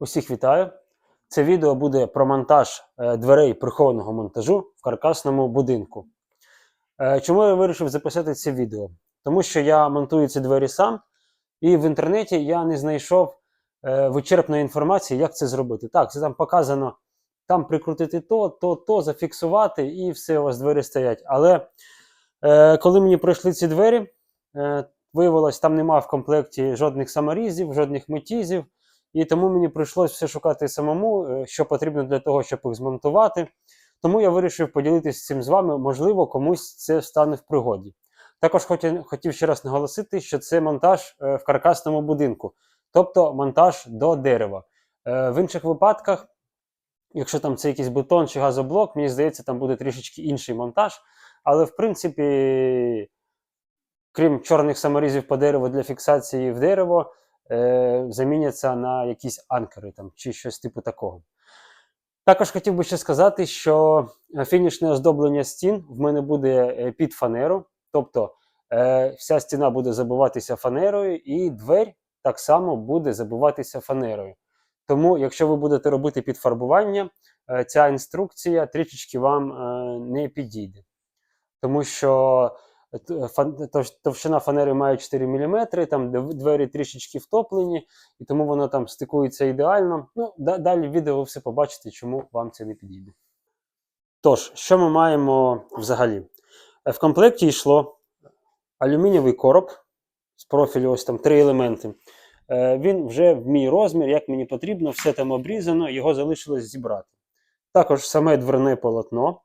Усіх вітаю! Це відео буде про монтаж е, дверей прихованого монтажу в каркасному будинку. Е, Чому я вирішив записати це відео? Тому що я монтую ці двері сам, і в інтернеті я не знайшов е, вичерпної інформації, як це зробити. Так, це там показано, там прикрутити то, то, то, зафіксувати, і все, у вас двері стоять. Але коли мені пройшли ці двері, виявилось, там немає в комплекті жодних саморізів, жодних метізів. І тому мені прийшлось все шукати самому, е, що потрібно для того, щоб їх змонтувати. Тому я вирішив поділитися цим з вами, можливо, комусь це стане в пригоді. Також хотів, ще раз наголосити, що це монтаж е, в каркасному будинку, тобто монтаж до дерева. Е, В інших випадках, якщо там це якийсь бетон чи газоблок, мені здається, там буде трішечки інший монтаж. Але в принципі, крім чорних саморізів по дереву для фіксації в дерево, е, заміняться на якісь анкери там, чи щось типу такого. Також хотів би ще сказати, що е, фінішне оздоблення стін в мене буде е, під фанеру, тобто е, вся стіна буде забиватися фанерою, і двері так само буде забиватися фанерою. Тому, якщо ви будете робити підфарбування, е, ця інструкція трішечки вам е, не підійде. Тому що товщина фанери має 4 мм, там двері трішечки втоплені, і тому воно там стикується ідеально. Ну, далі в відео ви все побачите, чому вам це не підійде. Тож, що ми маємо взагалі? Е, В комплекті йшло алюмінієвий короб з профілю, ось там три елементи. Е, Він вже в мій розмір, як мені потрібно, все там обрізано, його залишилось зібрати. Також саме дверне полотно.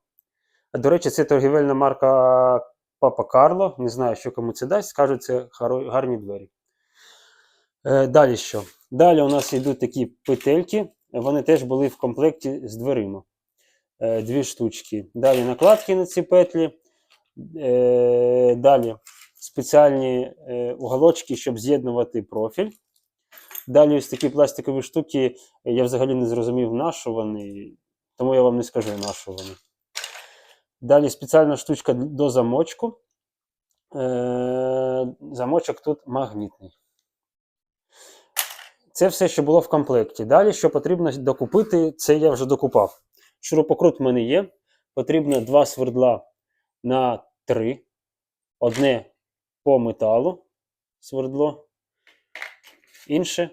До речі, це торгівельна марка Папа Карло. Не знаю, що кому це дасть. Скажуть, це гарні двері. Е, далі що? Далі у нас йдуть такі петельки. Вони теж були в комплекті з дверима. Е, дві штучки. Далі накладки на ці петлі. Е, далі спеціальні уголочки, щоб з'єднувати профіль. Далі ось такі пластикові штуки. Я взагалі не зрозумів, на що вони, тому я вам не скажу, на що вони. Далі спеціальна штучка до замочку. Е, замочок тут магнітний. Це все, що було в комплекті. Далі, що потрібно докупити, це я вже докупав. Шурупокрут в мене є. Потрібно два свердла на три. Одне по металу свердло, інше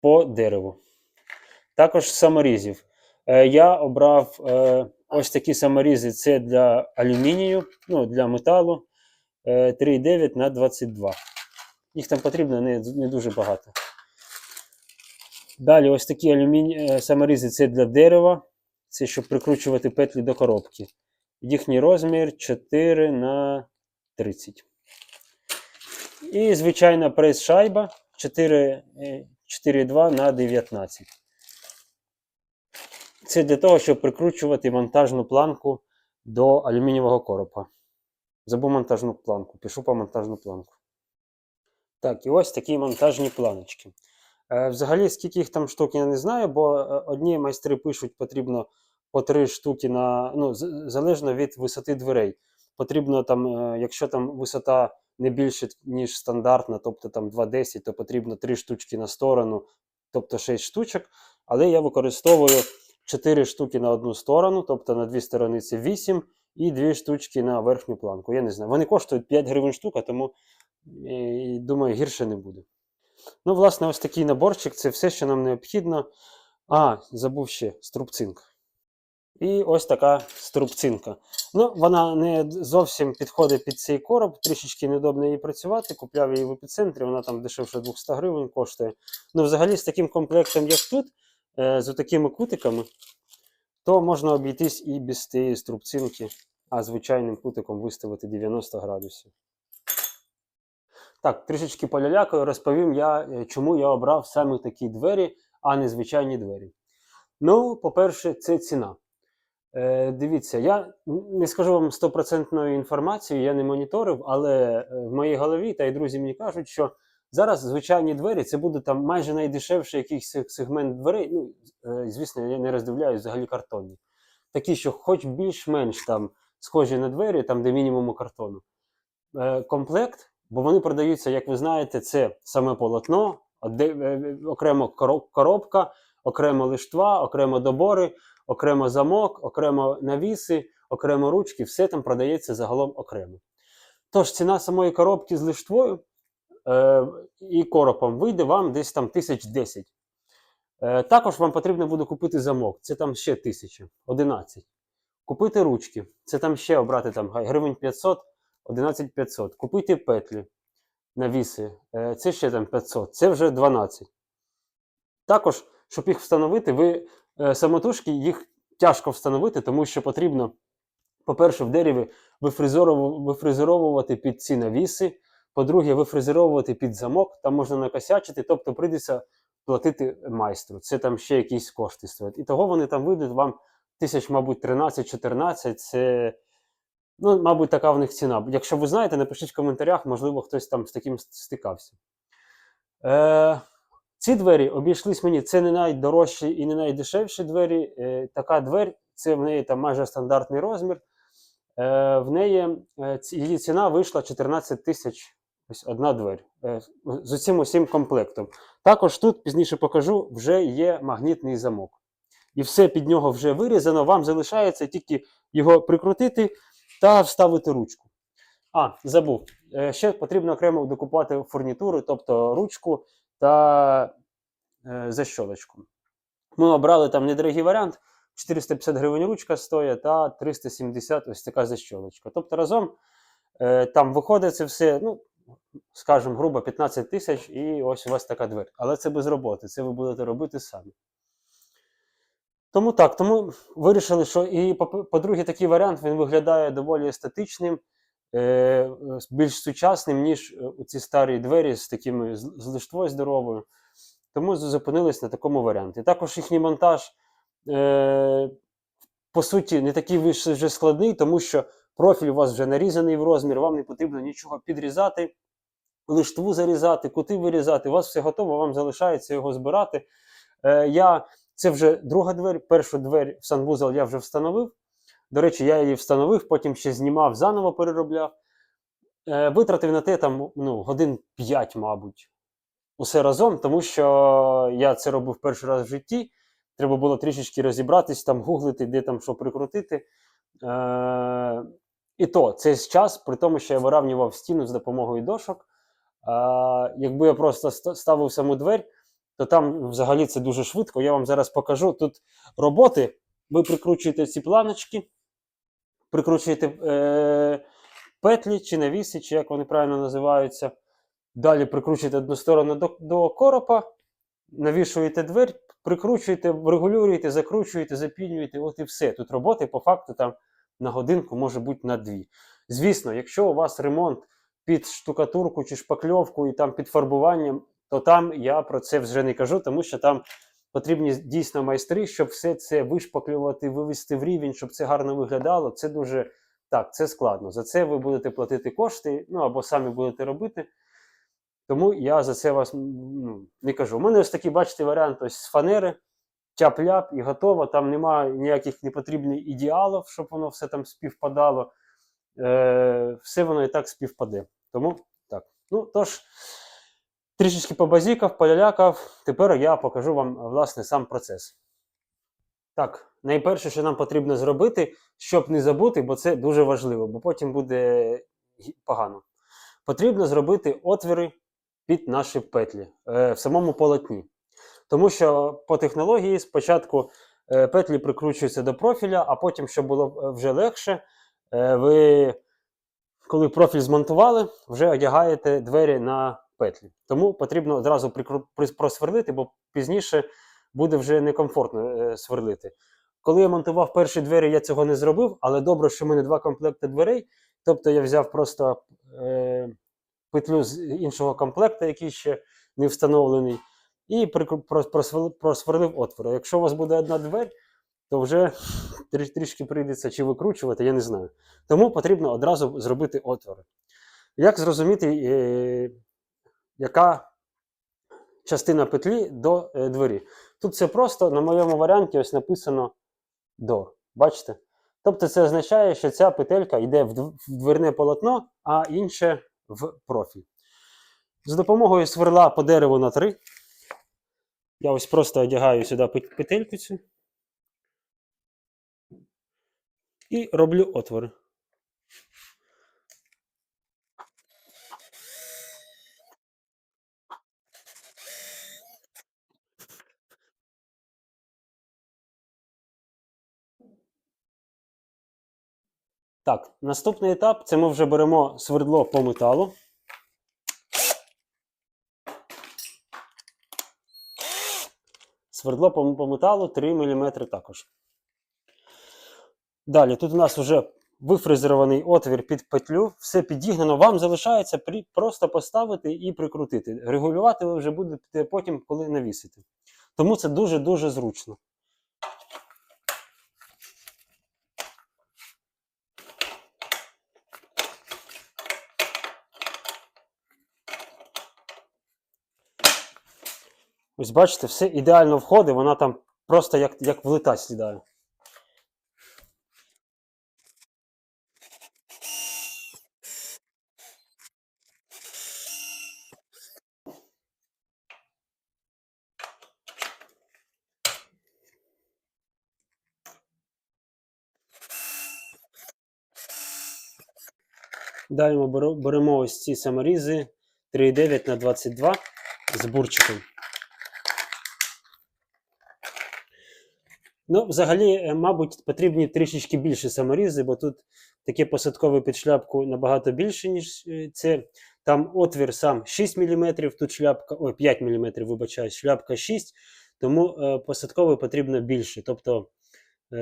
по дереву. Також саморізів. Е, я обрав е, ось такі саморізи. Це для алюмінію, ну, для металу е, 3,9 на 22. Їх там потрібно не, не дуже багато. Далі ось такі алюміні... е, саморізи це для дерева. Це щоб прикручувати петлі до коробки. Їхній розмір 4 на 30. І звичайна прес-шайба 4, е, 4,2 на 19. Це для того, щоб прикручувати монтажну планку до алюмінієвого коропа. Забув монтажну планку, пишу по монтажну планку. Так, і ось такі монтажні планочки. Е, взагалі, скільки їх там штук, я не знаю, бо е, одні майстри пишуть, потрібно по три штуки на. Ну, залежно від висоти дверей. Потрібно там, е, якщо там висота не більше, ніж стандартна, тобто там 2,10, то потрібно 3 штучки на сторону, тобто 6 штучок. Але я використовую 4 штуки на одну сторону, тобто на дві сторони це 8, і 2 штучки на верхню планку. Я не знаю. Вони коштують 5 гривень штука, тому е, думаю, гірше не буде. Ну, власне, ось такий наборчик це все, що нам необхідно. А, забув ще струбцинка. І ось така струбцинка. Ну, вона не зовсім підходить під цей короб, трішечки неудобно її працювати. Купляв її в епіцентрі, вона там дешевше 200 гривень коштує. Ну, взагалі, з таким комплектом, як тут, з такими кутиками, то можна обійтись і без тієї струбцинки, а звичайним кутиком виставити 90 градусів. Так, трішечки полялякою розповім я, е, чому я обрав саме такі двері, а не звичайні двері. Ну, по-перше, це ціна. Е, дивіться, я не скажу вам стопроцентної інформації, я не моніторив, але е, в моїй голові та й друзі мені кажуть, що зараз звичайні двері це буде там майже найдешевший якийсь сегмент дверей. Ну, е, звісно, я не роздивляюсь взагалі картонні. Такі, що хоч більш-менш там схожі на двері, там де мінімум картону. Е, комплект, бо вони продаються, як ви знаєте, це саме полотно, е, окремо коробка, окремо лиштва, окремо добори, окремо замок, окремо навіси, окремо ручки, все там продається загалом окремо. Тож ціна самої коробки з лиштвою е, і коропом вийде вам десь там 1010. Е, також вам потрібно буде купити замок, це там ще 1000, 11. Купити ручки, це там ще обрати там гривень 500, 11 500. Купити петлі, навіси, е, це ще там 500, це вже 12. Також, щоб їх встановити, ви е, самотужки їх тяжко встановити, тому що потрібно, по-перше, в дереві вифрезеров- вифрезеровувати під ці навіси. По-друге, вифрезеровувати під замок, там можна накосячити, тобто прийдеться платити майстру. Це там ще якісь кошти стоять. І того вони там вийдуть вам тисяч, мабуть, 13-14. Це, ну, мабуть, така в них ціна. Якщо ви знаєте, напишіть в коментарях, можливо, хтось там з таким стикався. Е, ці двері обійшлись мені. Це не найдорожчі і не найдешевші двері. Е, така двері, це в неї там майже стандартний розмір. Е, в неї е, її ціна вийшла 14 тисяч. Ось одна двері е, з усім усім комплектом. Також тут пізніше покажу, вже є магнітний замок. І все під нього вже вирізано. Вам залишається тільки його прикрутити та вставити ручку. А, забув. Е, Ще потрібно окремо докупувати фурнітуру, тобто ручку та е, защолочку. Ми обрали там недорогий варіант. 450 гривень ручка стоїть та 370 ось така защолочка. Тобто разом там виходить це все, ну, скажімо, грубо 15 тисяч, і ось у вас така двері. Але це без роботи, це ви будете робити самі. Тому так, тому вирішили, що і по- по-друге, такий варіант він виглядає доволі естетичним, е, е, більш сучасним, ніж е, ці старі двері з такими з лиштвою здоровою. Тому зупинились на такому варіанті. Також їхній монтаж, е, по суті, не такий вже складний, тому що профіль у вас вже нарізаний в розмір, вам не потрібно нічого підрізати, лиштву зарізати, кути вирізати. У вас все готово, вам залишається його збирати. Е, я, це вже друга двері. Першу двері в санвузол я вже встановив. До речі, я її встановив, потім ще знімав, заново переробляв. Е, витратив на те там ну, годин 5, мабуть. Усе разом, тому що я це робив перший раз в житті. Треба було трішечки розібратись, там гуглити, де там що прикрутити. Е, і то це час, при тому, що я виравнював стіну з допомогою дошок. А, якби я просто ста- ставив саму двері, то там взагалі це дуже швидко. Я вам зараз покажу. Тут роботи. Ви прикручуєте ці планочки, прикручуєте е, петлі чи навіси, чи як вони правильно називаються. Далі прикручуєте одну сторону до, до коропа, навішуєте двері, прикручуєте, регулюєте, закручуєте, запінюєте, от і все. Тут роботи по факту там на годинку може бути на дві. Звісно, якщо у вас ремонт під штукатурку чи шпакльовку і там під фарбуванням, то там я про це вже не кажу, тому що там потрібні дійсно майстри, щоб все це вишпаклювати, вивести в рівень, щоб це гарно виглядало. Це дуже так, це складно. За це ви будете платити кошти, ну або самі будете робити. Тому я за це вас ну, не кажу. У мене ось такий, бачите, варіант ось з фанери, тяп-ляп і готово. Там немає ніяких непотрібних ідеалів, щоб воно все там співпадало. Е, все воно і так співпаде. Тому так. Ну, тож, трішечки побазікав, полялякав. Тепер я покажу вам, власне, сам процес. Так, найперше, що нам потрібно зробити, щоб не забути, бо це дуже важливо, бо потім буде погано. Потрібно зробити отвіри під наші петлі е, в самому полотні. Тому що по технології спочатку е, петлі прикручуються до профіля, а потім, щоб було е, вже легше, е, ви, коли профіль змонтували, вже одягаєте двері на петлі. Тому потрібно одразу просверлити, бо пізніше буде вже некомфортно е, сверлити. Коли я монтував перші двері, я цього не зробив, але добре, що в мене два комплекти дверей. Тобто я взяв просто е, петлю з іншого комплекту, який ще не встановлений, і просверлив. А Якщо у вас буде одна двері, то вже трішки прийдеться чи викручувати, я не знаю. Тому потрібно одразу зробити отвори. Як зрозуміти, е, яка частина петлі до е, двері? Тут все просто на моєму варіанті ось написано до. Бачите? Тобто це означає, що ця петелька йде в дверне полотно, а інше в профіль. З допомогою сверла по дереву на 3 Я ось просто одягаю сюди петельку цю і роблю отвори. Так, наступний етап це ми вже беремо свердло по металу. Свердло по, металу 3 мм також. Далі, тут у нас вже вифрезерований отвір під петлю, все підігнано. Вам залишається просто поставити і прикрутити. Регулювати ви вже будете потім, коли навісите. Тому це дуже-дуже зручно. Ось бачите, все ідеально входить, вона там просто як, як влита слідає. Далі ми беремо ось ці саморізи 3,9 на 22 з бурчиком. Ну, взагалі, е, мабуть, потрібні трішечки більше саморізи, бо тут таке посадкове під шляпку набагато більше, ніж е, це. Там отвір сам 6 мм, тут шляпка, ой, 5 мм, вибачаюсь, шляпка 6, тому е, посадковий потрібно більше. Тобто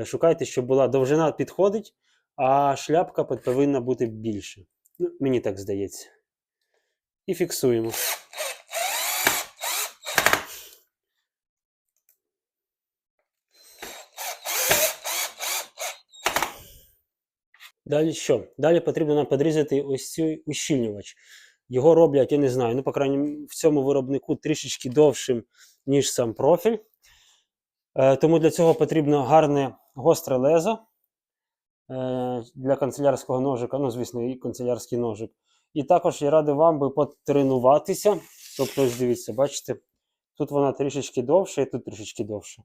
шукайте, щоб була довжина підходить, а шляпка повинна бути більше. Ну, мені так здається. І фіксуємо. Далі що? Далі потрібно нам підрізати ось цей ущільнювач. Його роблять, я не знаю, ну, по крайній в цьому виробнику трішечки довшим, ніж сам профіль. Е, тому для цього потрібно гарне гостре лезо для канцелярського ножика, ну, звісно, і канцелярський ножик. І також я радий вам би потренуватися. Тобто, ось дивіться, бачите, тут вона трішечки довша і тут трішечки довша.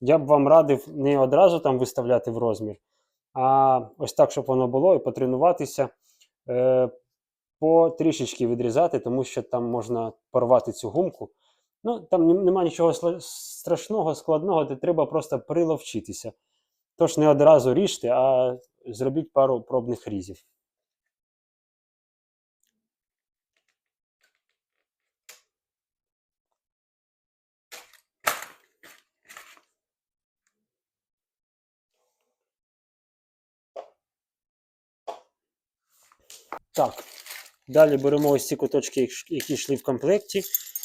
Я б вам радив не одразу там виставляти в розмір, а ось так, щоб воно було, і потренуватися, е, по відрізати, тому що там можна порвати цю гумку. Ну, там нем- нема нічого страшного, складного, де треба просто приловчитися. Тож не одразу ріжте, а зробіть пару пробних різів. Так, далі беремо ось ці куточки, які йшли в комплекті.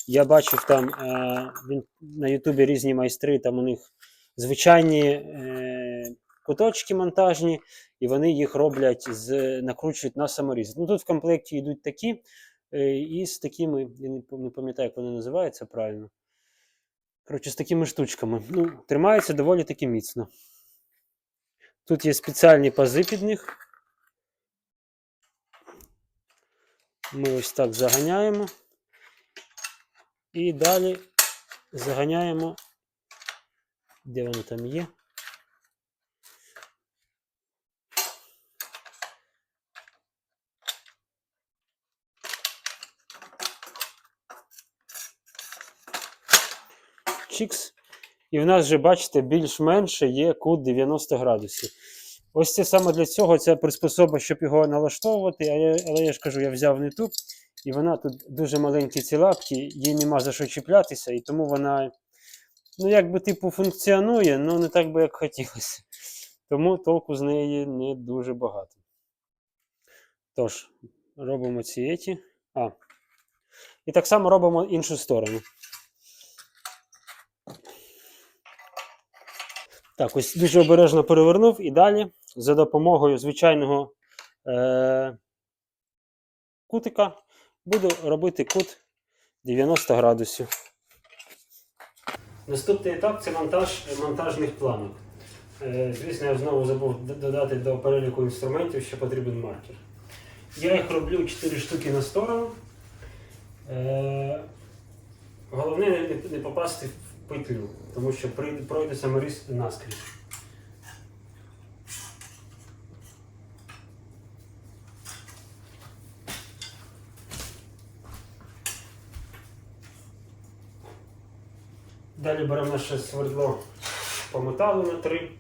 Я бачив там е, на Ютубі різні майстри, там у них звичайні е, куточки монтажні, і вони їх роблять, з, накручують на саморіз. Ну тут в комплекті йдуть такі, е, і з такими, я не пам'ятаю, як вони називаються правильно. Коротше, з такими штучками. Ну, тримаються доволі таки міцно. Тут є спеціальні пази під них. Ми ось так заганяємо. І далі заганяємо. Де воно там є? Чікс. І в нас вже, бачите, більш-менше є кут 90 градусів. Ось це саме для цього ця приспособа, щоб його налаштовувати. А я, але я ж кажу, я взяв не ту. І вона тут дуже маленькі ці лапки, їй нема за що чіплятися, і тому вона, ну, якби, типу, функціонує, але не так би, як хотілося. Тому толку з неї не дуже багато. Тож, робимо ці еті. А. І так само робимо іншу сторону. Так, ось дуже обережно перевернув і далі за допомогою звичайного е- кутика буду робити кут 90 градусів. Наступний етап це монтаж монтажних планок. Е, звісно, я знову забув додати до переліку інструментів, що потрібен маркер. Я їх роблю 4 штуки на сторону. Е, головне не, попасти в петлю, тому що пройде саморіз наскрізь. Далі беремо ще свердло по металу на 3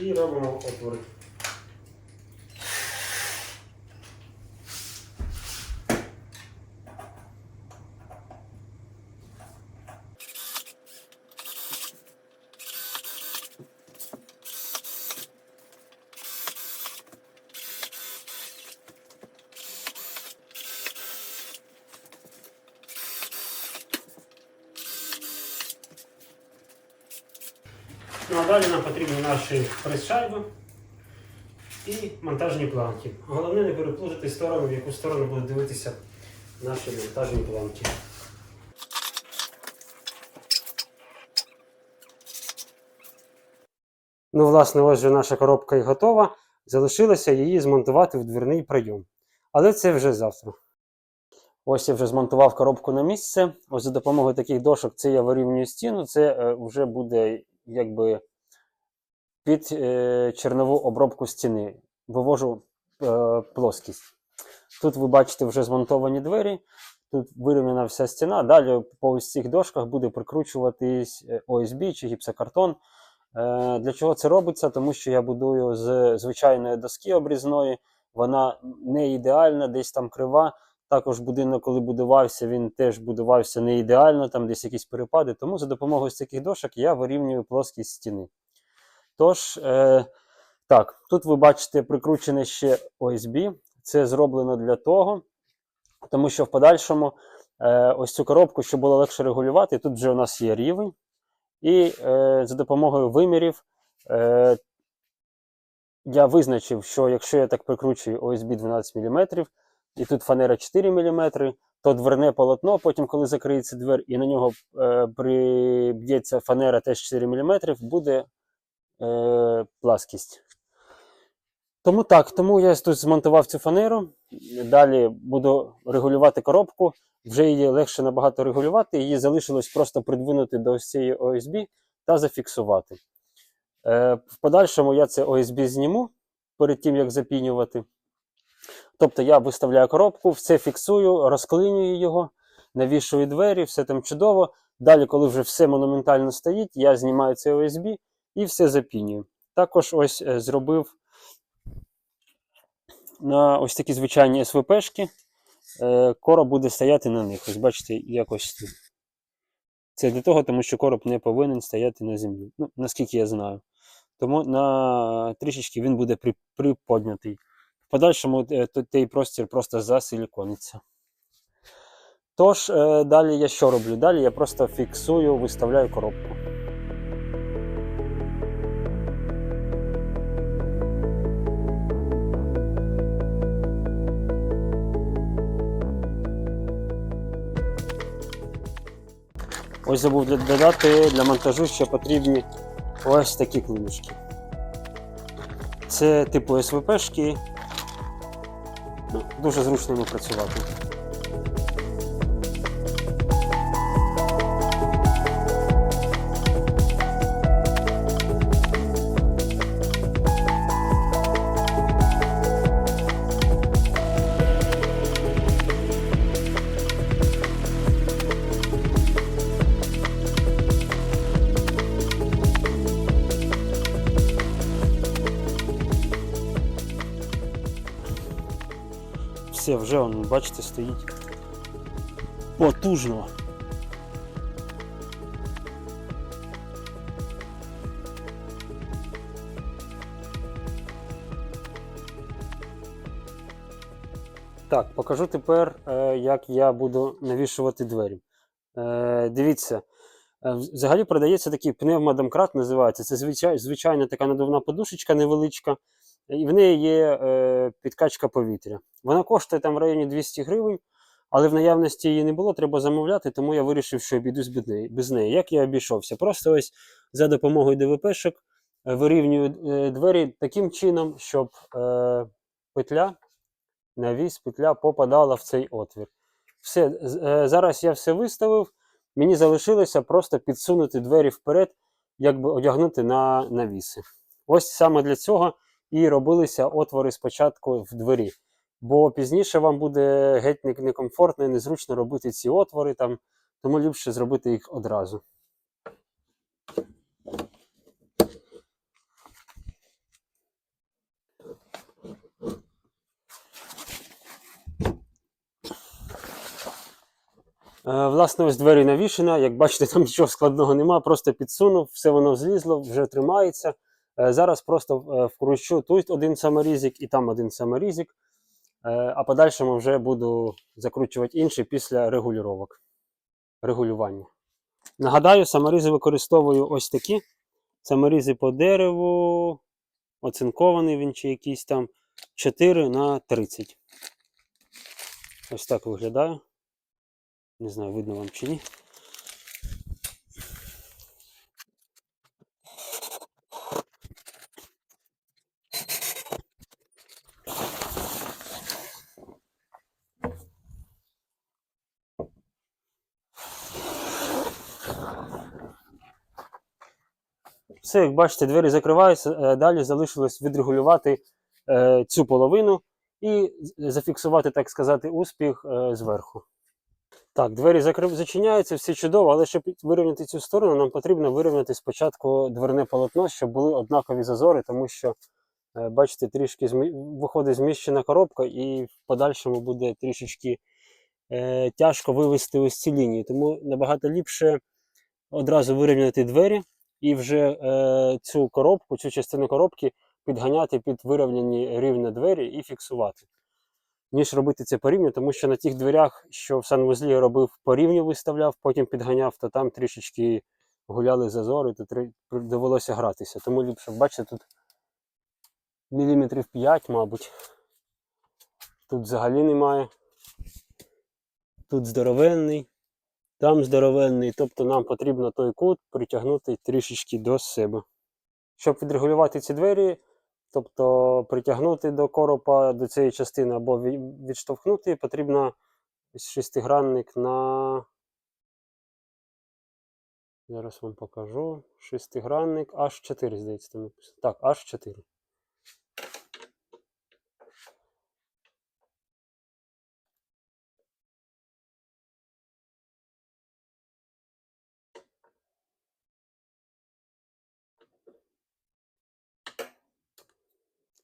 і робимо отвори. Ну а далі нам потрібні наші прес-шайби і монтажні планки. Головне не переплутати сторону, в яку сторону будуть дивитися наші монтажні планки. Ну, власне, ось вже наша коробка і готова. Залишилося її змонтувати в дверний прийом. Але це вже завтра. Ось я вже змонтував коробку на місце. Ось за допомогою таких дошок це я вирівнюю стіну. Це е, вже буде якби під е, чернову обробку стіни. Вивожу е, плоскість. Тут ви бачите вже змонтовані двері. Тут вирівняна вся стіна. Далі по ось цих дошках буде прикручуватись е, ОСБ чи гіпсокартон. Е, Для чого це робиться? Тому що я будую з звичайної доски обрізної. Вона не ідеальна, десь там крива. Також будинок, коли будувався, він теж будувався не ідеально, там десь якісь перепади. Тому за допомогою таких дошок я вирівнюю плоскість стіни. Тож, е, так, тут ви бачите прикручене ще ОСБ. Це зроблено для того, тому що в подальшому е, ось цю коробку, щоб було легше регулювати, тут вже у нас є рівень. І е, за допомогою вимірів е, я визначив, що якщо я так прикручую ОСБ 12 мм, і тут фанера 4 мм, то дверне полотно, потім, коли закриється двер, і на нього е, приб'ється фанера теж 4 мм, буде е, пласкість. Тому так, тому я тут змонтував цю фанеру. Далі буду регулювати коробку. Вже її легше набагато регулювати. Її залишилось просто придвинути до ось цієї ОСБ та зафіксувати. Е, в подальшому я це ОСБ зніму перед тим, як запінювати. Тобто я виставляю коробку, все фіксую, розклинюю його, навішую двері, все там чудово. Далі, коли вже все монументально стоїть, я знімаю цей ОСБ і все запінюю. Також ось е, зробив на ось такі звичайні СВПшки. Е, короб буде стояти на них. Ось бачите, якось тут. Це для того, тому що короб не повинен стояти на землі. Ну, наскільки я знаю. Тому на трішечки він буде приподнятий. В подальшому е, той простір просто засилікониться. Тож, далі я що роблю? Далі я просто фіксую, виставляю коробку. Ось забув додати для монтажу ще потрібні ось такі клиночки. Це типу СВПшки. Ну, дуже зручно працювати. Вже он, бачите, стоїть потужно. Так, покажу тепер, е, як я буду навішувати двері. Е, Дивіться, е, взагалі продається такий пневмодомкрат, називається. Це звичай, звичайна така надувна подушечка невеличка, і в неї є е, підкачка повітря. Вона коштує там в районі 200 гривень, але в наявності її не було, треба замовляти, тому я вирішив, що обійдусь без неї. Як я обійшовся? Просто ось за допомогою ДВПшок е, вирівнюю е, двері таким чином, щоб е, петля, навіс, петля попадала в цей отвір. Все, е, зараз я все виставив. Мені залишилося просто підсунути двері вперед, якби одягнути на навіси. Ось саме для цього і робилися отвори спочатку в двері. Бо пізніше вам буде геть некомфортно і незручно робити ці отвори, там, тому ліпше зробити їх одразу. Е, Власне, ось двері навішена. Як бачите, там нічого складного нема, просто підсунув, все воно злізло, вже тримається. Е, Зараз просто е, вкручу тут один саморізик і там один саморізик, Е, а подальшому вже буду закручувати інший після регулювання. регулювання. Нагадаю, саморізи використовую ось такі. Саморізи по дереву, оцинкований він чи якийсь там 4 на 30. Ось так виглядає. Не знаю, видно вам чи ні. Все, як бачите, двері закриваються. е, Далі залишилось відрегулювати е, цю половину і зафіксувати, так сказати, успіх е, зверху. Так, двері закрив, зачиняються, все чудово, але щоб вирівняти цю сторону, нам потрібно вирівняти спочатку дверне полотно, щоб були однакові зазори, тому що, бачите, трішки змі... виходить зміщена коробка, і в подальшому буде трішечки е, тяжко вивести ось ці лінії. Тому набагато ліпше одразу вирівняти двері і вже е, цю коробку, цю частину коробки підганяти під вирівняні рівно двері і фіксувати. Ніж робити це по рівню, тому що на тих дверях, що в санвузлі робив по рівню виставляв, потім підганяв, то там трішечки гуляли зазори, то довелося гратися. Тому ліпше, бачите, тут міліметрів 5, мабуть. Тут взагалі немає. Тут здоровенний, там здоровенний. Тобто нам потрібно той кут притягнути трішечки до себе. Щоб відрегулювати ці двері, тобто притягнути до коропа до цієї частини або відштовхнути, потрібно шестигранник на. Зараз вам покажу. Шестигранник H4, здається, там написано. Так, H4.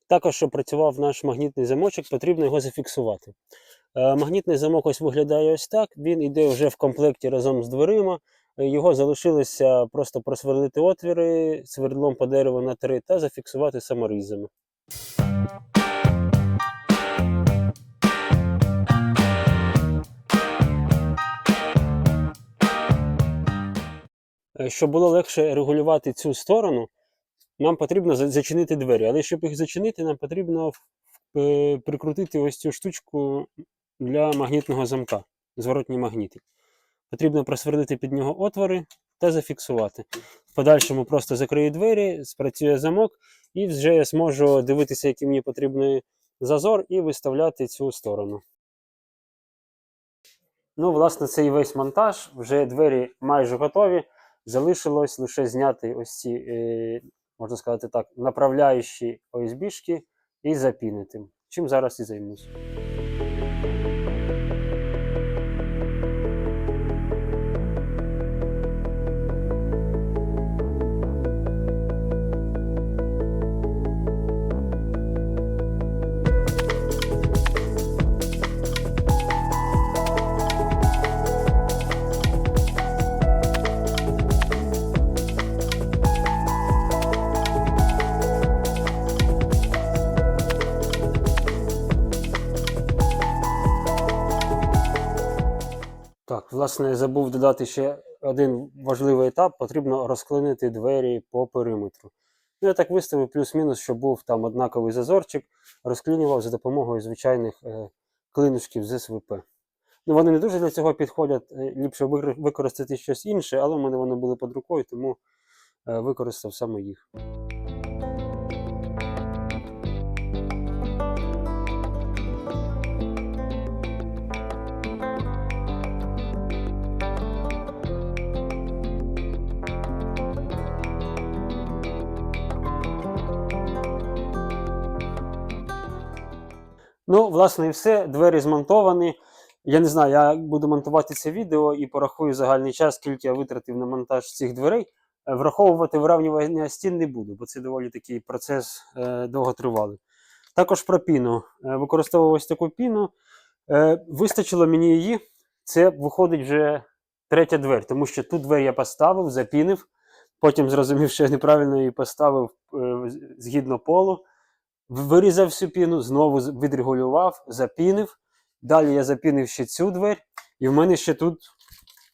Також, щоб працював наш магнітний замочок, потрібно його зафіксувати. Е, Магнітний замок ось виглядає ось так. Він йде вже в комплекті разом з дверима. Е, Його залишилося просто просверлити отвіри свердлом по дереву на 3 та зафіксувати саморізами. Е, Щоб було легше регулювати цю сторону, нам потрібно зачинити двері. Але щоб їх зачинити, нам потрібно е, прикрутити ось цю штучку для магнітного замка, зворотні магніти. Потрібно просверлити під нього отвори та зафіксувати. В подальшому просто закрию двері, спрацює замок, і вже я зможу дивитися, який мені потрібний зазор, і виставляти цю сторону. Ну, власне, це і весь монтаж. Вже двері майже готові. Залишилось лише зняти ось ці, е, можна сказати так, направляючі ОСБшки і запінити. Чим зараз і займусь. Власне, забув додати ще один важливий етап. Потрібно розклинити двері по периметру. Ну, я так виставив плюс-мінус, щоб був там однаковий зазорчик, розклінював за допомогою звичайних е, клинушків з СВП. Ну, вони не дуже для цього підходять, е, ліпше використати щось інше, але в мене вони були під рукою, тому е, використав саме їх. Ну, власне, і все. Двері змонтовані. Я не знаю, я буду монтувати це відео і порахую загальний час, скільки я витратив на монтаж цих дверей. Е, Враховувати вирівнювання стін не буду, бо це доволі такий процес е, довготривалий. Також про піну. Е, використовував ось таку піну. Е, вистачило мені її. Це виходить вже третя двері, тому що ту двері я поставив, запінив. Потім зрозумів, що я неправильно її поставив е, згідно полу. Вирізав всю піну, знову відрегулював, запінив. Далі я запінив ще цю двері, і в мене ще тут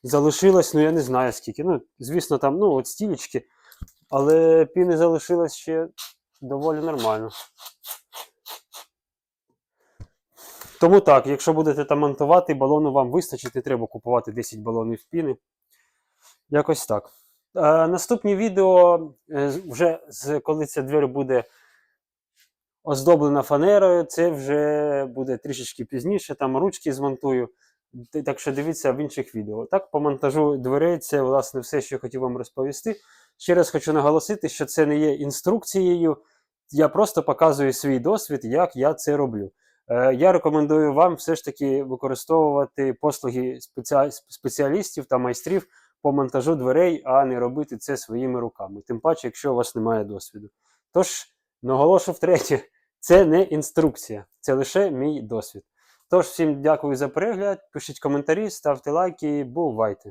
залишилось, ну я не знаю скільки. Ну, звісно, там, ну, от стілечки, але піни залишилось ще доволі нормально. Тому так, якщо будете там монтувати, балону вам вистачить, не треба купувати 10 балонів піни. Якось так. Е, наступні відео, е, вже коли ця двері буде оздоблена фанерою, це вже буде трішечки пізніше, там ручки змонтую. Так що дивіться в інших відео. Так, по монтажу дверей це власне все, що я хотів вам розповісти. Ще раз хочу наголосити, що це не є інструкцією. Я просто показую свій досвід, як я це роблю. Е, Я рекомендую вам все ж таки використовувати послуги спеціалістів та майстрів по монтажу дверей, а не робити це своїми руками. Тим паче, якщо у вас немає досвіду. Тож, наголошу втретє, це не інструкція, це лише мій досвід. Тож, всім дякую за перегляд, пишіть коментарі, ставте лайки, бувайте!